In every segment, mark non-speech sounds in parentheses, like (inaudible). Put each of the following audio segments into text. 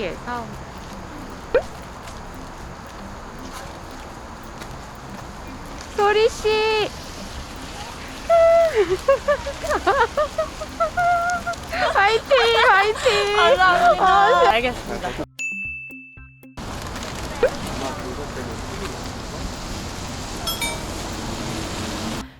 여기에서 소리 씨. (laughs) 화이팅, 화이팅. 감사합니다. 알겠습니다.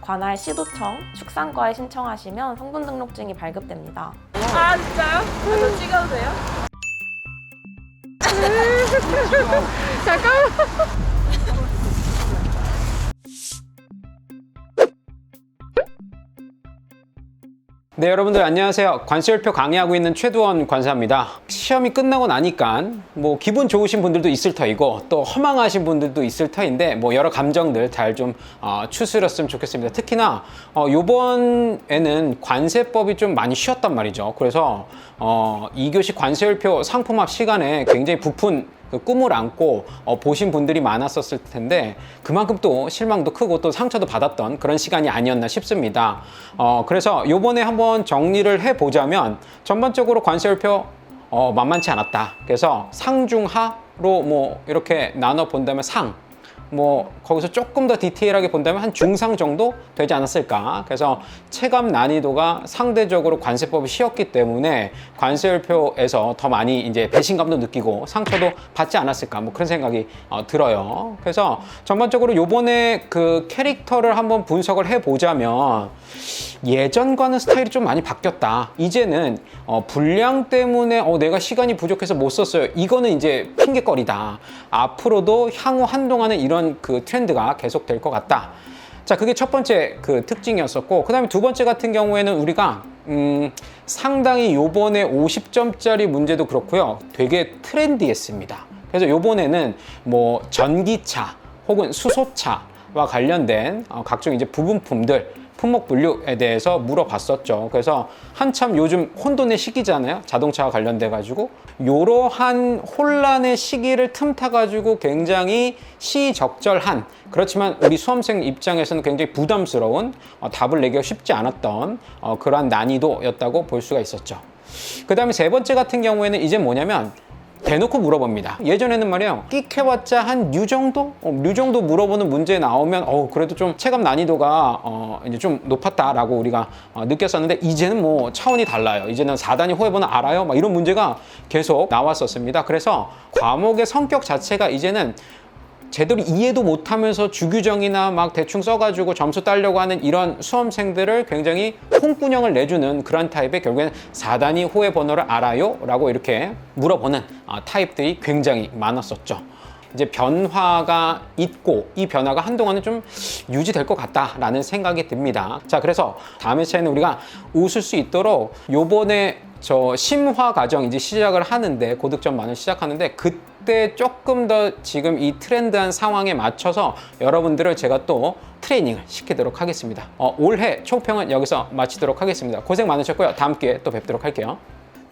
관할 시도청 축산과에 신청하시면 성분 등록증이 발급됩니다. 아 진짜요? 아, 저 찍어도 돼요? (laughs) 잠깐만. 네, 여러분들 안녕하세요. 관세율표 강의하고 있는 최두원 관사입니다. 시험이 끝나고 나니까 뭐 기분 좋으신 분들도 있을 터이고 또 허망하신 분들도 있을 터인데 뭐 여러 감정들 잘좀 어, 추스렸으면 좋겠습니다. 특히나 어, 요번에는 관세법이 좀 많이 쉬었단 말이죠. 그래서 어, 2교시 관세율표 상품합 시간에 굉장히 부푼 그 꿈을 안고 어, 보신 분들이 많았었을 텐데 그만큼 또 실망도 크고 또 상처도 받았던 그런 시간이 아니었나 싶습니다. 어, 그래서 요번에 한번 정리를 해보자면 전반적으로 관세율표 어, 만만치 않았다. 그래서 상중하로 뭐 이렇게 나눠 본다면 상, 뭐 거기서 조금 더 디테일하게 본다면 한 중상 정도 되지 않았을까. 그래서 체감 난이도가 상대적으로 관세법이 쉬웠기 때문에 관세율표에서 더 많이 이제 배신감도 느끼고 상처도 받지 않았을까. 뭐 그런 생각이 어, 들어요. 그래서 전반적으로 요번에 그 캐릭터를 한번 분석을 해보자면 예전과는 스타일이 좀 많이 바뀌었다. 이제는 어, 분량 때문에 어, 내가 시간이 부족해서 못 썼어요. 이거는 이제 핑계거리다. 앞으로도 향후 한동안은 이런 그 트렌드가 계속 될 것 같다. 자, 그게 첫 번째 그 특징이었었고, 그 다음에 두 번째 같은 경우에는 우리가 음, 상당히 요번에 50점짜리 문제도 그렇고요. 되게 트렌디했습니다. 그래서 요번에는 뭐 전기차 혹은 수소차와 관련된 어, 각종 이제 부분품들 품목 분류에 대해서 물어봤었죠. 그래서 한참 요즘 혼돈의 시기잖아요. 자동차와 관련돼 가지고 이러한 혼란의 시기를 틈타 가지고 굉장히 시적절한 그렇지만 우리 수험생 입장에서는 굉장히 부담스러운 어, 답을 내기가 쉽지 않았던 어, 그러한 난이도였다고 볼 수가 있었죠. 그 다음에 세 번째 같은 경우에는 이제 뭐냐면 대놓고 물어봅니다. 예전에는 말이에요. 끽해봤자 한유 정도? 어, 유 정도 물어보는 문제 나오면, 어, 그래도 좀 체감 난이도가, 어, 이제 좀 높았다라고 우리가 어, 느꼈었는데, 이제는 뭐 차원이 달라요. 이제는 4단위 호해번호 알아요? 막 이런 문제가 계속 나왔었습니다. 그래서 과목의 성격 자체가 이제는 제대로 이해도 못하면서 주규정이나 막 대충 써가지고 점수 따려고 하는 이런 수험생들을 굉장히 홍군형을 내주는 그런 타입의 결국에는 4단위 호의 번호를 알아요? 라고 이렇게 물어보는 아, 타입들이 굉장히 많았었죠. 이제 변화가 있고 이 변화가 한동안은 좀 유지될 것 같다라는 생각이 듭니다. 자, 그래서 다음에 차에는 우리가 웃을 수 있도록 요번에 저 심화 과정 이제 시작을 하는데 고득점 만을 시작하는데 그 때 조금 더 지금 이 트렌드한 상황에 맞춰서 여러분들을 제가 또 트레이닝을 시키도록 하겠습니다. 어, 올해 총평은 여기서 마치도록 하겠습니다. 고생 많으셨고요. 다음 기회에 또 뵙도록 할게요.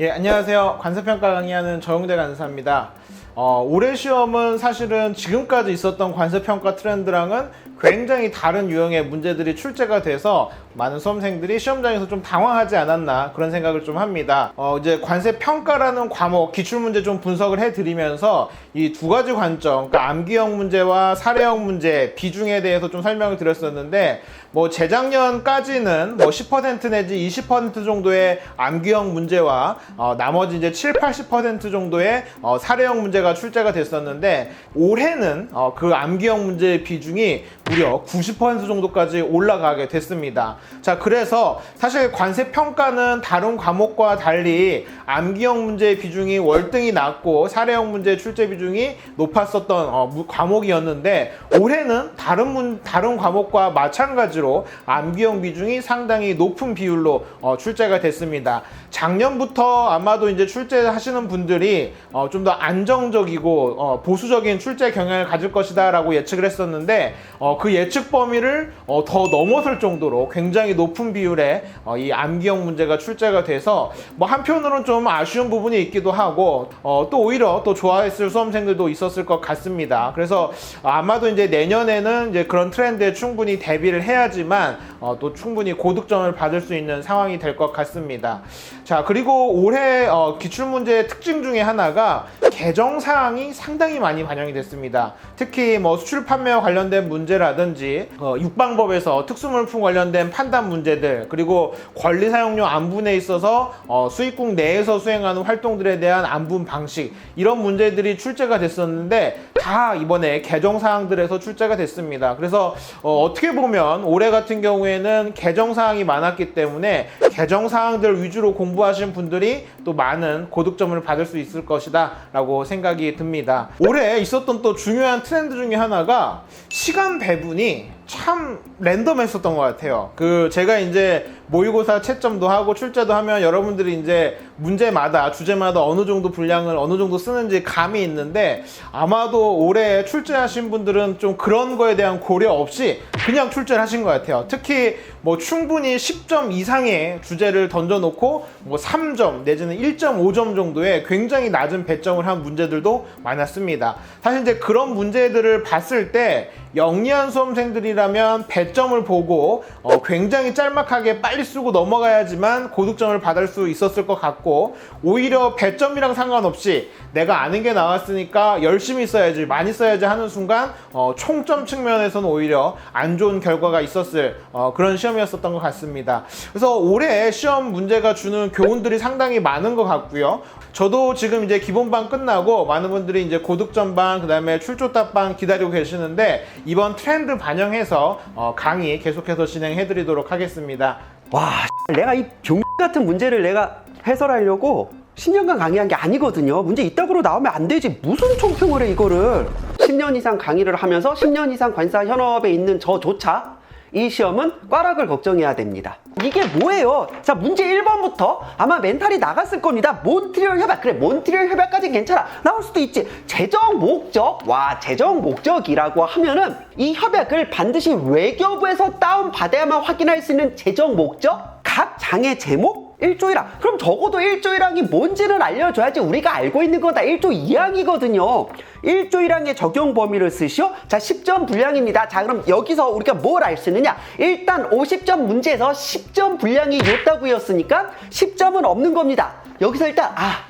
예, 안녕하세요. 관세평가 강의하는 정용대 간사입니다. 어, 올해 시험은 사실은 지금까지 있었던 관세평가 트렌드랑은 굉장히 다른 유형의 문제들이 출제가 돼서 많은 수험생들이 시험장에서 좀 당황하지 않았나 그런 생각을 좀 합니다. 어, 이제 관세 평가라는 과목 기출문제 좀 분석을 해드리면서 이 두 가지 관점, 그러니까 암기형 문제와 사례형 문제 비중에 대해서 좀 설명을 드렸었는데 뭐 재작년까지는 뭐 10% 내지 20% 정도의 암기형 문제와 어, 나머지 이제 7, 80% 정도의 어, 사례형 문제가 출제가 됐었는데 올해는 어, 그 암기형 문제의 비중이 무려 90% 정도까지 올라가게 됐습니다. 자, 그래서 사실 관세 평가는 다른 과목과 달리 암기형 문제의 비중이 월등히 낮고 사례형 문제 출제 비중이 높았었던 어, 무- 과목이었는데 올해는 다른 문 다른 과목과 마찬가지로 암기형 비중이 상당히 높은 비율로 어, 출제가 됐습니다. 작년부터 아마도 이제 출제하시는 분들이 어, 좀 더 안정적이고 어, 보수적인 출제 경향을 가질 것이다라고 예측을 했었는데 어, 그 예측 범위를 어, 더 넘어설 정도로 굉장히 굉장히 높은 비율의 어, 이 암기형 문제가 출제가 돼서 뭐 한편으로는 좀 아쉬운 부분이 있기도 하고 어, 또 오히려 또 좋아했을 수험생들도 있었을 것 같습니다. 그래서 아마도 이제 내년에는 이제 그런 트렌드에 충분히 대비를 해야지만 어, 또 충분히 고득점을 받을 수 있는 상황이 될 것 같습니다. 자 그리고 올해 어, 기출 문제의 특징 중에 하나가 개정 사항이 상당히 많이 반영이 됐습니다. 특히 뭐 수출 판매와 관련된 문제라든지 어, 육방법에서 특수물품 관련된 판단 문제들 그리고 권리 사용료 안분에 있어서 어, 수입국 내에서 수행하는 활동들에 대한 안분 방식 이런 문제들이 출제가 됐었는데 다 이번에 개정 사항들에서 출제가 됐습니다. 그래서 어, 떻게 보면 올해 같은 경우에는 개정 사항이 많았기 때문에 개정 사항들 위주로 공부하신 분들이 또 많은 고득점을 받을 수 있을 것이다라고 생각이 듭니다. 올해 있었던 또 중요한 트렌드 중에 하나가 시간 배분이 참 랜덤했었던 것 같아요. 그 제가 이제 모의고사 채점도 하고 출제도 하면 여러분들이 이제 문제마다 주제마다 어느 정도 분량을 어느 정도 쓰는지 감이 있는데 아마도 올해 출제하신 분들은 좀 그런 거에 대한 고려 없이 그냥 출제를 하신 것 같아요. 특히 뭐 충분히 10점 이상의 주제를 던져놓고 뭐 3점 내지는 1.5점 정도의 굉장히 낮은 배점을 한 문제들도 많았습니다. 사실 이제 그런 문제들을 봤을 때 영리한 수험생들이라면 배점을 보고 어, 굉장히 짤막하게 빨리 쓰고 넘어가야지만 고득점을 받을 수 있었을 것 같고 오히려 배점이랑 상관없이 내가 아는 게 나왔으니까 열심히 써야지 많이 써야지 하는 순간 어, 총점 측면에서는 오히려 안 좋은 결과가 있었을 어, 그런 시험이었었던 것 같습니다. 그래서 올해 시험 문제가 주는 교훈들이 상당히 많은 것 같고요. 저도 지금 이제 기본반 끝나고 많은 분들이 이제 고득점반 그다음에 출조답반 기다리고 계시는데 이번 트렌드 반영해서 어, 강의 계속해서 진행해 드리도록 하겠습니다. 와, 내가 이 병 같은 문제를 내가 해설하려고 10년간 강의한 게 아니거든요. 문제 이따구로 나오면 안 되지. 무슨 총평을 해, 이거를. 10년 이상 강의를 하면서 10년 이상 관사 현업에 있는 저조차 이 시험은 꽈락을 걱정해야 됩니다. 이게 뭐예요? 자, 문제 1번부터 아마 멘탈이 나갔을 겁니다. 몬트리올 협약. 그래, 몬트리올 협약까지는 괜찮아. 나올 수도 있지. 재정 목적. 와, 재정 목적이라고 하면은 이 협약을 반드시 외교부에서 다운받아야만 확인할 수 있는 재정 목적? 각 장의 제목? 1조 1항. 그럼 적어도 1조 1항이 뭔지는 알려줘야지 우리가 알고 있는 거다. 1조 2항이거든요. 1조 1항의 적용 범위를 쓰시오. 자, 10점 분량입니다. 자, 그럼 여기서 우리가 뭘 알 수 있느냐? 일단 50점 문제에서 10점 분량이 요따구였으니까 10점은 없는 겁니다. 여기서 일단, 아,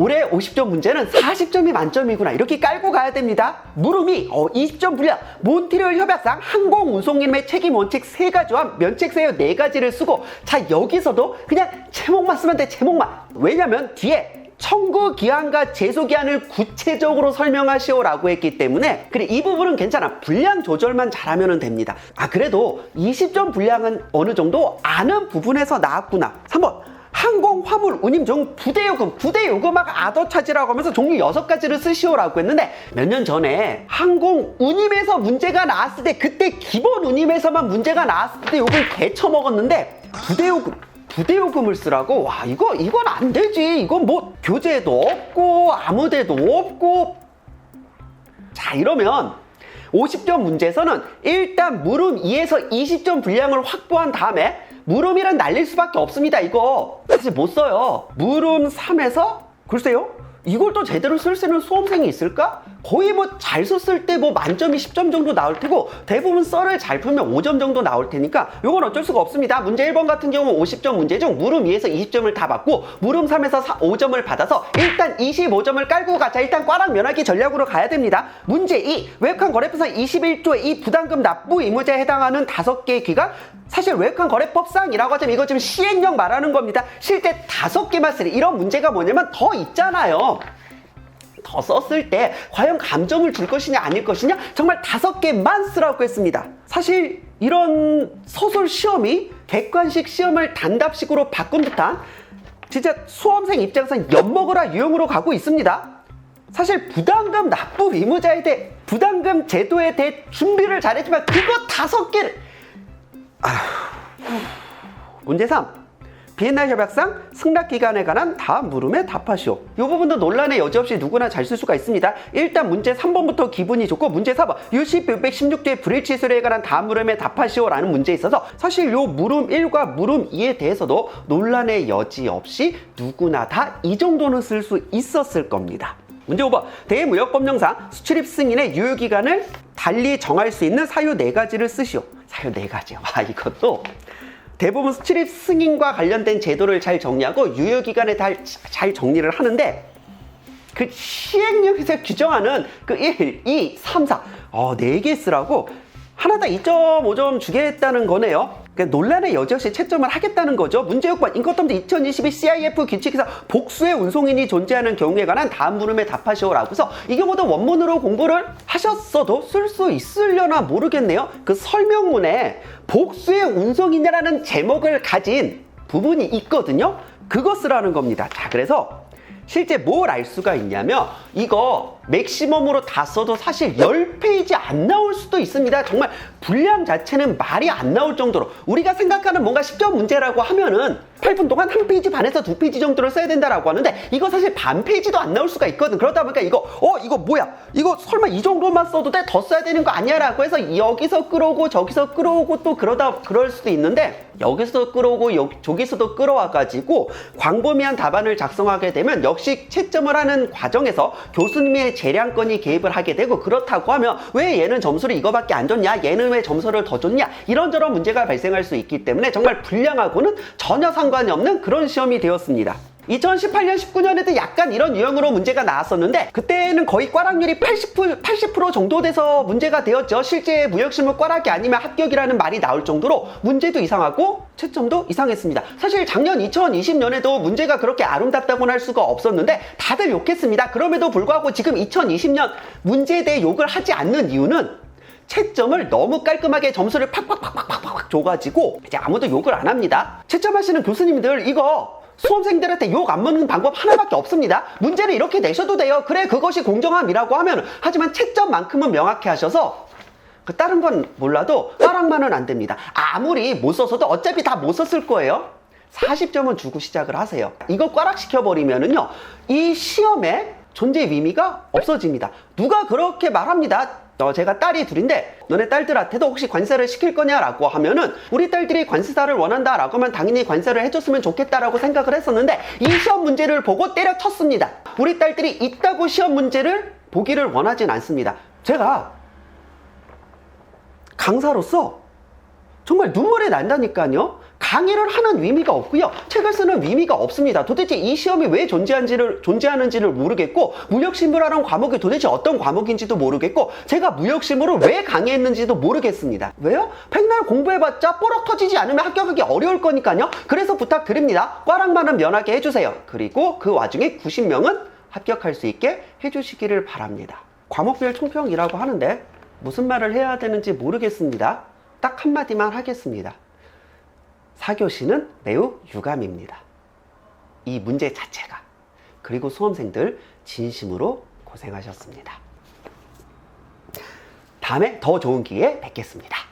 올해 50점 문제는 40점이 만점이구나. 이렇게 깔고 가야 됩니다. 물음이 어, 20점 분량 몬트리올 협약상 항공운송임의 책임 원칙 세 가지와 면책세요 네 가지를 쓰고 자 여기서도 그냥 제목만 쓰면 돼 제목만. 왜냐면 뒤에 청구 기한과 제소 기한을 구체적으로 설명하시오라고 했기 때문에 그래 이 부분은 괜찮아. 분량 조절만 잘하면 됩니다. 아 그래도 20점 분량은 어느 정도 아는 부분에서 나왔구나. 3번 항공 화물 운임 중 부대 요금 부대 요금하고 아더 차지라고 하면서 종류 여섯 가지를 쓰시오라고 했는데 몇 년 전에 항공 운임에서 문제가 나왔을 때 그때 기본 운임에서만 문제가 나왔을 때 요금 개쳐 먹었는데 부대 요금 부대 요금을 쓰라고? 와 이거 이건 안 되지. 이건 뭐 교재도 없고 아무 데도 없고. 자 이러면 50점 문제에서는 일단 물음 2에서 20점 분량을 확보한 다음에 물음이란 날릴 수밖에 없습니다 이거. 사실 못 써요. 물음 3에서 글쎄요? 이걸 또 제대로 쓸 수 있는 수험생이 있을까? 거의 뭐 잘 썼을 때 뭐 만점이 10점 정도 나올 테고 대부분 썰을 잘 풀면 5점 정도 나올 테니까 이건 어쩔 수가 없습니다. 문제 1번 같은 경우 50점 문제 중 물음 2에서 20점을 다 받고 물음 3에서 5점을 받아서 일단 25점을 깔고 가자. 일단 꽈락 면하기 전략으로 가야 됩니다. 문제 2 외국한 거래법상 21조의 이 부담금 납부 의무자에 해당하는 5개의 기간 사실 외국한 거래법상이라고 하자면 이거 지금 시행령 말하는 겁니다. 실제 5개만 쓰는 이런 문제가 뭐냐면 더 있잖아요. 더 썼을 때 과연 감점을 줄 것이냐 아닐 것이냐 정말 다섯 개만 쓰라고 했습니다. 사실 이런 소설 시험이 객관식 시험을 단답식으로 바꾼 듯한 진짜 수험생 입장에서는 엿먹으라 유형으로 가고 있습니다. 사실 부담금 납부 의무자에 대해 부담금 제도에 대해 준비를 잘했지만 그거 다섯 개를 아휴. 문제 3. 비엔나 협약상 승낙 기간에 관한 다음 물음에 답하시오. 이 부분도 논란의 여지 없이 누구나 잘 쓸 수가 있습니다. 일단 문제 3번부터 기분이 좋고 문제 4번 UC 616제 불일치술에 관한 다음 물음에 답하시오라는 문제에 있어서 사실 요 물음 1과 물음 2에 대해서도 논란의 여지 없이 누구나 다 이 정도는 쓸 수 있었을 겁니다. 문제 5번 대무역법령상 수출입 승인의 유효기간을 달리 정할 수 있는 사유 네가지를 쓰시오. 사유 네가지 와 이것도 대부분 수출입 승인과 관련된 제도를 잘 정리하고 유효기간에 잘, 잘 정리를 하는데 그 시행령에서 규정하는 그 1, 2, 3, 4, 어, 4개 쓰라고 하나당 2.5점 주겠다는 거네요. 그러니까 논란의 여지 없이 채점을 하겠다는 거죠. 문제 6번 인권덤드 2022 CIF 규칙에서 복수의 운송인이 존재하는 경우에 관한 다음 물음에 답하시오라고 해서 이 경우도 원문으로 공부를 하셨어도 쓸 수 있으려나 모르겠네요. 그 설명문에 복수의 운송인이라는 제목을 가진 부분이 있거든요. 그거 쓰라는 겁니다. 자, 그래서 실제 뭘 알 수가 있냐면 이거 맥시멈으로 다 써도 사실 10페이지 안 나올 수도 있습니다. 정말 분량 자체는 말이 안 나올 정도로 우리가 생각하는 뭔가 10점 문제라고 하면은 8분 동안 한 페이지 반에서 두 페이지 정도를 써야 된다라고 하는데 이거 사실 반 페이지도 안 나올 수가 있거든. 그러다 보니까 이거 어 이거 뭐야? 이거 설마 이 정도만 써도 돼? 더 써야 되는 거 아니야라고 해서 여기서 끌어오고 저기서 끌어오고 또 그러다 그럴 수도 있는데 여기서도 끌어오고 여, 저기서도 끌어와 가지고 광범위한 답안을 작성하게 되면 역시 채점을 하는 과정에서 교수님의 재량권이 개입을 하게 되고 그렇다고 하면 왜 얘는 점수를 이거밖에 안 줬냐? 얘는 왜 점수를 더 줬냐? 이런저런 문제가 발생할 수 있기 때문에 정말 분량하고는 전혀 상관이 없는 그런 시험이 되었습니다. 2018년, 19년에도 약간 이런 유형으로 문제가 나왔었는데 그때는 거의 꽈락률이 80%, 80% 정도 돼서 문제가 되었죠. 실제 무역실무 꽈락이 아니면 합격이라는 말이 나올 정도로 문제도 이상하고 채점도 이상했습니다. 사실 작년 2020년에도 문제가 그렇게 아름답다고는 할 수가 없었는데 다들 욕했습니다. 그럼에도 불구하고 지금 2020년 문제에 대해 욕을 하지 않는 이유는 채점을 너무 깔끔하게 점수를 팍팍팍팍팍팍 줘가지고 이제 아무도 욕을 안 합니다. 채점하시는 교수님들 이거 수험생들한테 욕 안 먹는 방법 하나밖에 없습니다. 문제를 이렇게 내셔도 돼요. 그래 그것이 공정함이라고 하면 하지만 채점만큼은 명확히 하셔서 그 다른 건 몰라도 따랑만은 안 됩니다. 아무리 못 써서도 어차피 다 못 썼을 거예요. 40점은 주고 시작을 하세요. 이거 꽈락시켜버리면은요, 이 시험에 존재 의미가 없어집니다. 누가 그렇게 말합니다. 어, 제가 딸이 둘인데 너네 딸들한테도 혹시 관세를 시킬 거냐라고 하면은 우리 딸들이 관세사를 원한다라고 하면 당연히 관세를 해줬으면 좋겠다라고 생각을 했었는데 이 시험 문제를 보고 때려쳤습니다. 우리 딸들이 있다고 시험 문제를 보기를 원하진 않습니다. 제가 강사로서 정말 눈물이 난다니까요. 강의를 하는 의미가 없고요. 책을 쓰는 의미가 없습니다. 도대체 이 시험이 왜 존재하는지를, 존재하는지를 모르겠고, 무역신문이라는 과목이 도대체 어떤 과목인지도 모르겠고, 제가 무역신문을 왜 강의했는지도 모르겠습니다. 왜요? 백날 공부해봤자 뽀록 터지지 않으면 합격하기 어려울 거니까요. 그래서 부탁드립니다. 꽈락만은 면하게 해주세요. 그리고 그 와중에 90명은 합격할 수 있게 해주시기를 바랍니다. 과목별 총평이라고 하는데, 무슨 말을 해야 되는지 모르겠습니다. 딱 한마디만 하겠습니다. 사교시는 매우 유감입니다. 이 문제 자체가. 그리고 수험생들 진심으로 고생하셨습니다. 다음에 더 좋은 기회에 뵙겠습니다.